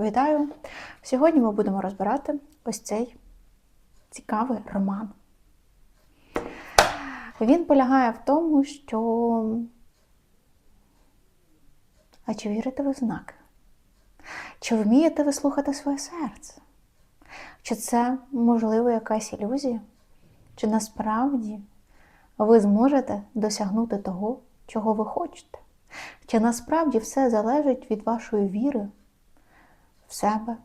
Вітаю! Сьогодні ми будемо розбирати ось цей цікавий роман. Він полягає в тому, що. А чи вірите ви в знаки? Чи вмієте ви слухати своє серце? Чи це, можливо, якась ілюзія? Чи насправді ви зможете досягнути того, чого ви хочете? Чи насправді все залежить від вашої віри в себе,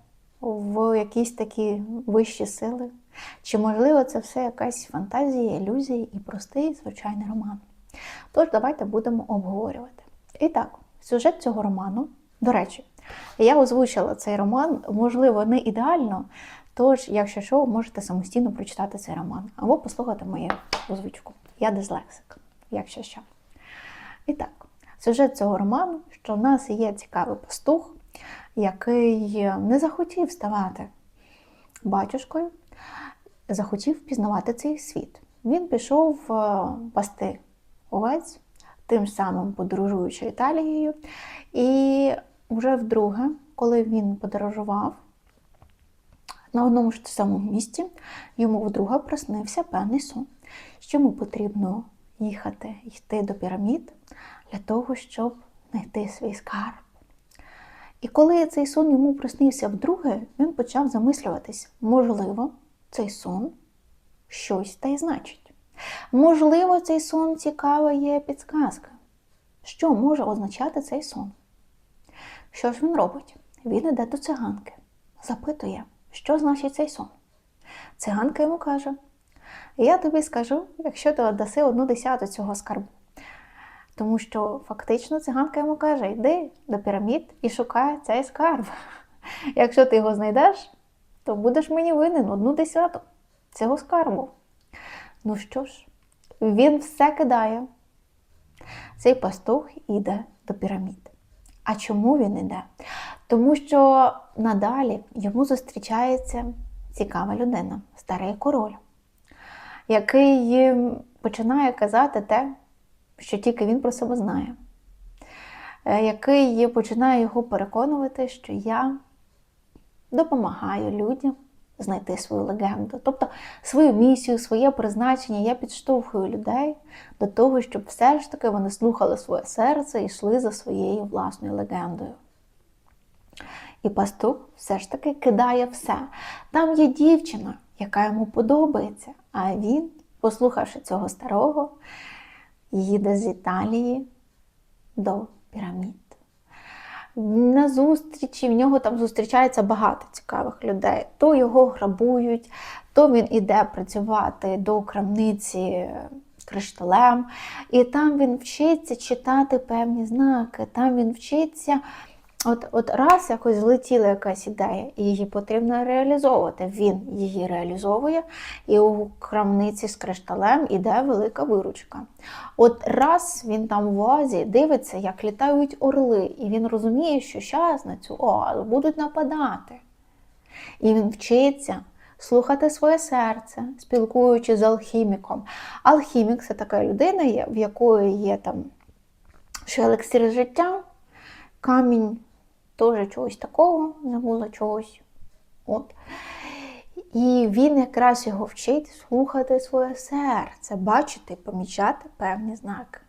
в якісь такі вищі сили? Чи, можливо, це все якась фантазія, ілюзія і простий звичайний роман? Тож, давайте будемо обговорювати. І так, сюжет цього роману, до речі, я озвучила цей роман, можливо, не ідеально. Тож, якщо що, можете самостійно прочитати цей роман або послухати мою озвучку. Я дислексик, якщо що. І так, сюжет цього роману, що в нас є цікавий пастух, який не захотів ставати батюшкою, захотів пізнавати цей світ. Він пішов е, пасти овець, тим самим подорожуючи Італією. І вже вдруге, коли він подорожував на одному ж самому місці, йому вдруге приснився певний сон, що йому потрібно їхати, йти до пірамід для того, щоб знайти свій скарб. І коли цей сон йому приснився вдруге, він почав замислюватись, можливо, цей сон щось та й значить. Можливо, цей сон цікава є підсказка. Що може означати цей сон? Що ж він робить? Він іде до циганки, запитує, що значить цей сон. Циганка йому каже: Я тобі скажу, якщо ти віддаси одну десяту цього скарбу. Тому що фактично циганка йому каже: йди до пірамід і шукай цей скарб. Якщо ти його знайдеш, то будеш мені винен одну десяту цього скарбу. Ну що ж, він все кидає. Цей пастух іде до пірамід. А чому він іде? Тому що надалі йому зустрічається цікава людина, старий король, який починає казати те, що тільки він про себе знає, який починає його переконувати, що я допомагаю людям знайти свою легенду, тобто свою місію, своє призначення. Я підштовхую людей до того, щоб все ж таки вони слухали своє серце і йшли за своєю власною легендою. І пастух все ж таки кидає все. Там є дівчина, яка йому подобається, а він, послухавши цього старого, їде з Італії до пірамід. На зустрічі в нього там зустрічається багато цікавих людей. То його грабують, то він іде працювати до крамниці кришталем, і там він вчиться читати певні знаки, там він вчиться. От от раз якось злетіла якась ідея, і її потрібно реалізовувати. Він її реалізовує, і у крамниці з кришталем іде велика виручка. От раз він там в Азії дивиться, як літають орли, і він розуміє, що зараз на цю оазу будуть нападати. І він вчиться слухати своє серце, спілкуючись з алхіміком. Алхімік це така людина, в якої є там що елексир життя, камінь. Теж чогось такого, забула чогось. От. І він якраз його вчить слухати своє серце, бачити, помічати певні знаки.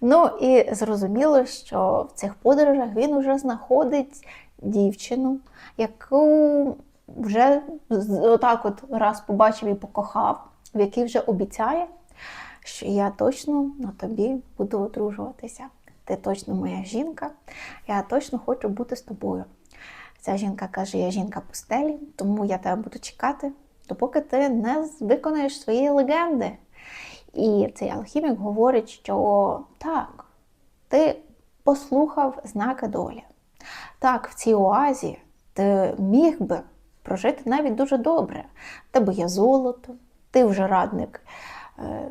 Ну і зрозуміло, що в цих подорожах він вже знаходить дівчину, яку вже отак от раз побачив і покохав, в якій вже обіцяє, що я точно на тобі буду одружуватися ти точно моя жінка, я точно хочу бути з тобою. Ця жінка каже: Я жінка пустелі, тому я тебе буду чекати, допоки ти не виконаєш свої легенди. І цей алхімік говорить, що так, ти послухав знаки долі. Так, в цій оазі ти міг би прожити навіть дуже добре. Тебе є золото, ти вже радник е,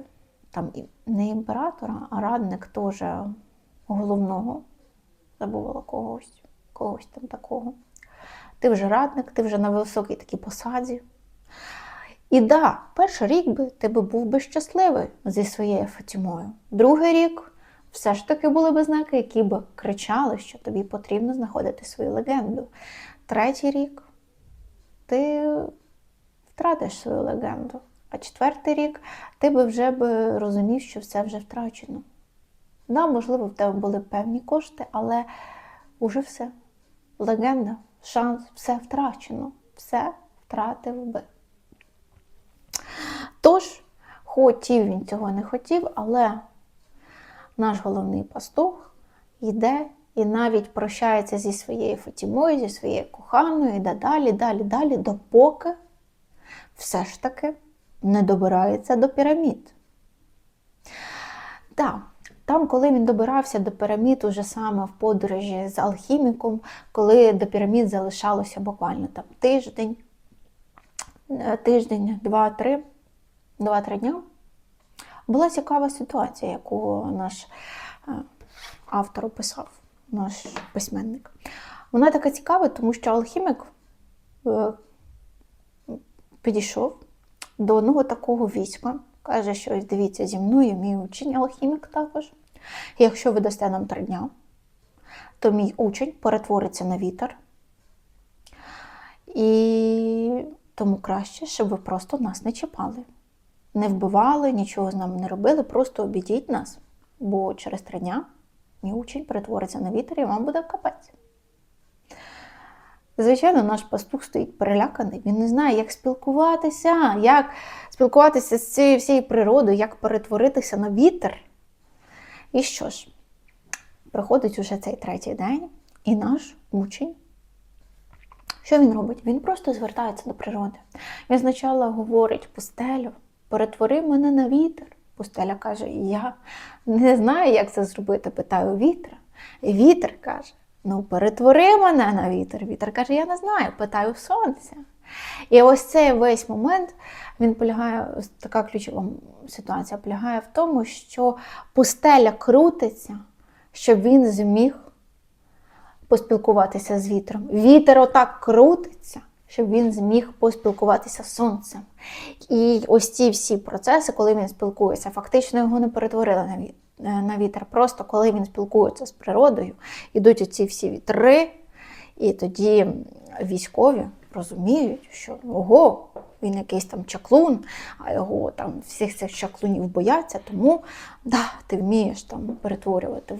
там не імператора, а радник теж головного, забувала когось, когось там такого. Ти вже радник, ти вже на високій такій посаді. І да, перший рік би ти би був би щасливий зі своєю Фатімою. Другий рік все ж таки були би знаки, які б кричали, що тобі потрібно знаходити свою легенду. Третій рік ти втратиш свою легенду. А четвертий рік ти би вже би розумів, що все вже втрачено. Да, можливо, в тебе були певні кошти, але уже все. Легенда, шанс, все втрачено. Все втратив би. Тож, хотів він цього не хотів, але наш головний пастух йде і навіть прощається зі своєю Фатімою, зі своєю коханою, йде далі, далі, далі, допоки все ж таки не добирається до пірамід. Так, там, коли він добирався до пірамід, уже саме в подорожі з алхіміком, коли до пірамід залишалося буквально там тиждень, е, тиждень, два-три, два-три дня, була цікава ситуація, яку наш е, автор описав, наш письменник. Вона така цікава, тому що алхімік е, підійшов до одного такого війська. Каже, що ось дивіться зі мною, мій учень алхімік також. Якщо ви дасте нам три дня, то мій учень перетвориться на вітер. І тому краще, щоб ви просто нас не чіпали. Не вбивали, нічого з нами не робили, просто обійдіть нас. Бо через три дня мій учень перетвориться на вітер і вам буде капець. Звичайно, наш пастух стоїть переляканий. Він не знає, як спілкуватися, як спілкуватися з цією всією природою, як перетворитися на вітер. І що ж, приходить уже цей третій день, і наш учень. Що він робить? Він просто звертається до природи. Він спочатку говорить пустелю, перетвори мене на вітер. Пустеля каже: Я не знаю, як це зробити. Питаю вітра. І вітер каже: Ну, перетвори мене на вітер. Вітер каже, я не знаю, питаю сонця. І ось цей весь момент він полягає, така ключова ситуація полягає в тому, що пустеля крутиться, щоб він зміг поспілкуватися з вітром. Вітер отак крутиться, щоб він зміг поспілкуватися з сонцем. І ось ці всі процеси, коли він спілкується, фактично його не перетворили на вітер на вітер. Просто коли він спілкується з природою, йдуть оці всі вітри, і тоді військові розуміють, що ого, він якийсь там чаклун, а його там всіх цих чаклунів бояться, тому да, ти вмієш там перетворювати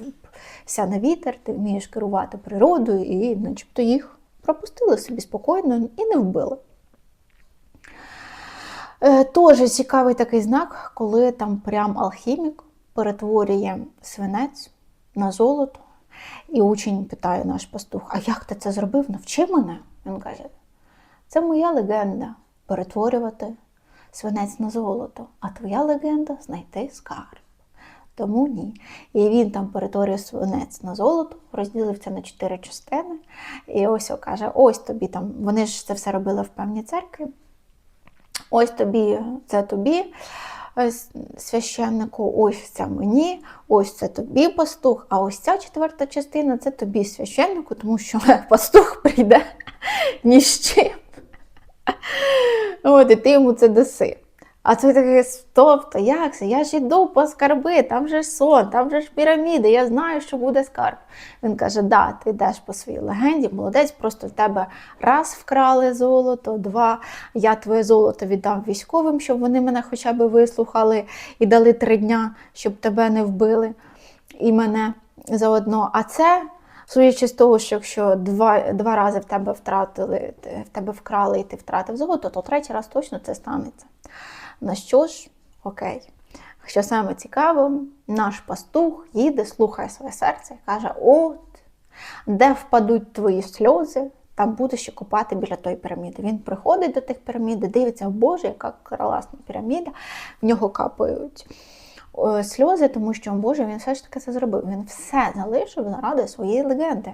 на вітер, ти вмієш керувати природою, і начебто їх пропустили собі спокійно і не вбили. Е, Теж цікавий такий знак, коли там прям алхімік перетворює свинець на золото. І учень питає наш пастух: А як ти це зробив? Навчи мене. Він каже: це моя легенда перетворювати свинець на золото, а твоя легенда знайти скарб. Тому ні. І він там перетворює свинець на золото, розділив це на чотири частини. І ось о, каже: ось тобі там, вони ж це все робили в певній церкві. Ось тобі, це тобі священнику, ось це мені, ось це тобі пастух, а ось ця четверта частина це тобі священнику, тому що пастух прийде ні з чим. От, І ти йому це даси. А ти такий, стоп, то як це? Я ж іду по скарби, там же ж сон, там же ж піраміди, я знаю, що буде скарб. Він каже: да, ти йдеш по своїй легенді, молодець, просто в тебе раз вкрали золото, два. Я твоє золото віддав військовим, щоб вони мене хоча б вислухали і дали три дня, щоб тебе не вбили і мене заодно. А це. Судячи з того, що якщо два два рази в тебе втратили, в тебе вкрали і ти втратив золото, то третій раз точно це станеться. На що ж, окей. Що саме цікаво, наш пастух їде, слухає своє серце і каже: От, де впадуть твої сльози, там будеш ще копати біля тої піраміди. Він приходить до тих пірамід, дивиться, Боже, яка класна піраміда, в нього капають сльози, тому що, Боже, він все ж таки це зробив. Він все залишив заради своєї легенди.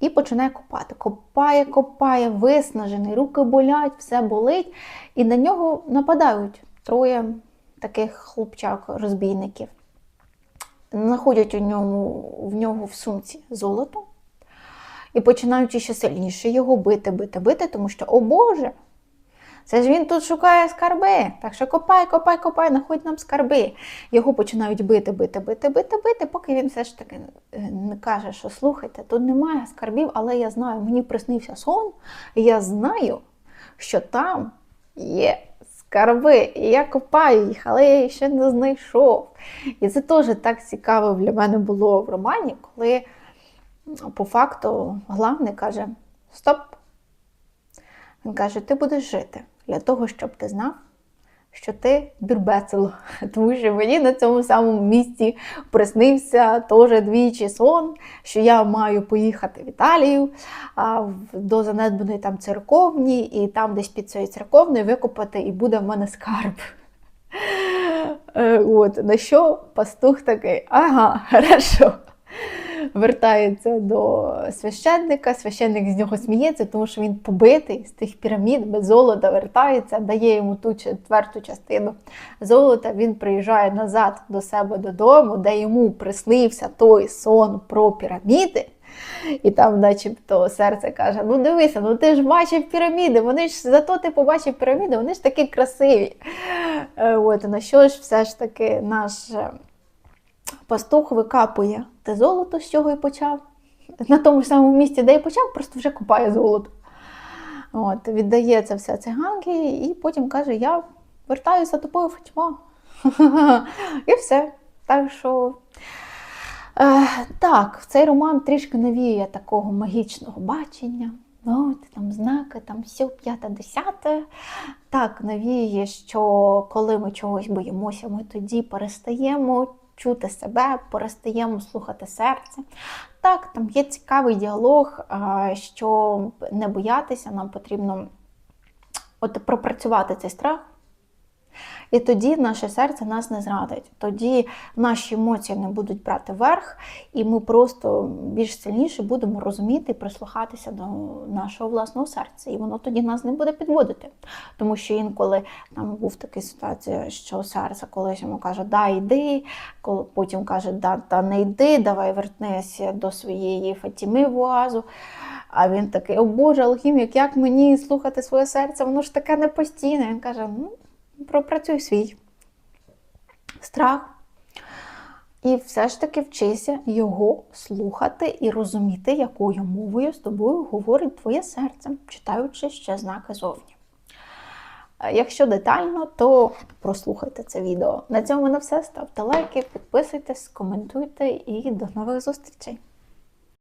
І починає копати. Копає, копає, виснажений, руки болять, все болить. І на нього нападають троє таких хлопчак-розбійників. Знаходять у ньому, в нього в сумці золото і починають ще сильніше його бити, бити, бити, тому що, о Боже, Це ж він тут шукає скарби. Так що копай, копай, копай, знаходь нам скарби. Його починають бити, бити, бити, бити, бити, поки він все ж таки е, не каже, що слухайте, тут немає скарбів, але я знаю, мені приснився сон, і я знаю, що там є скарби. І я копаю їх, але я їх ще не знайшов. І це теж так цікаво для мене було в романі, коли по факту главний каже: Стоп! Він каже: ти будеш жити для того, щоб ти знав, що ти дурбецело. Тому що мені на цьому самому місці приснився теж двічі сон, що я маю поїхати в Італію до занедбаної там церковні, і там десь під цією церковною викопати, і буде в мене скарб. Е, От, на що пастух такий, ага, хорошо. Вертається до священника, священник з нього сміється, тому що він побитий з тих пірамід без золота вертається, дає йому ту четверту частину золота. Він приїжджає назад до себе додому, де йому приснився той сон про піраміди. І там, начебто, серце каже: ну дивися, ну ти ж бачив піраміди, вони ж зато ти побачив піраміди, вони ж такі красиві. Е, От, на що ж все ж таки наш е, пастух викапує те золото, з чого і почав. На тому ж самому місці, де і почав, просто вже копає золото. От, віддає це все циганки, і потім каже: Я вертаюся тобою, Фатьма. І все. Так що. Е, так, цей роман трішки навіює такого магічного бачення. От, там знаки, там все, п'яте, десяте. Так, навіює, що коли ми чогось боїмося, ми тоді перестаємо чути себе, перестаємо слухати серце. Так, там є цікавий діалог, що не боятися, нам потрібно от пропрацювати цей страх. І тоді наше серце нас не зрадить. Тоді наші емоції не будуть брати верх, і ми просто більш сильніше будемо розуміти і прислухатися до нашого власного серця. І воно тоді нас не буде підводити. Тому що інколи там був така ситуація, що серце колись йому каже, да, йди, потім каже, да, та не йди, давай вернися до своєї Фатіми в оазу. А він такий, о Боже, алхімік, як мені слухати своє серце? Воно ж таке не постійне. Він каже, ну, пропрацюй свій страх. І все ж таки вчися його слухати і розуміти, якою мовою з тобою говорить твоє серце, читаючи ще знаки зовні. Е, Якщо детально, то прослухайте це відео. На цьому на все. Ставте лайки, підписуйтесь, коментуйте і до нових зустрічей!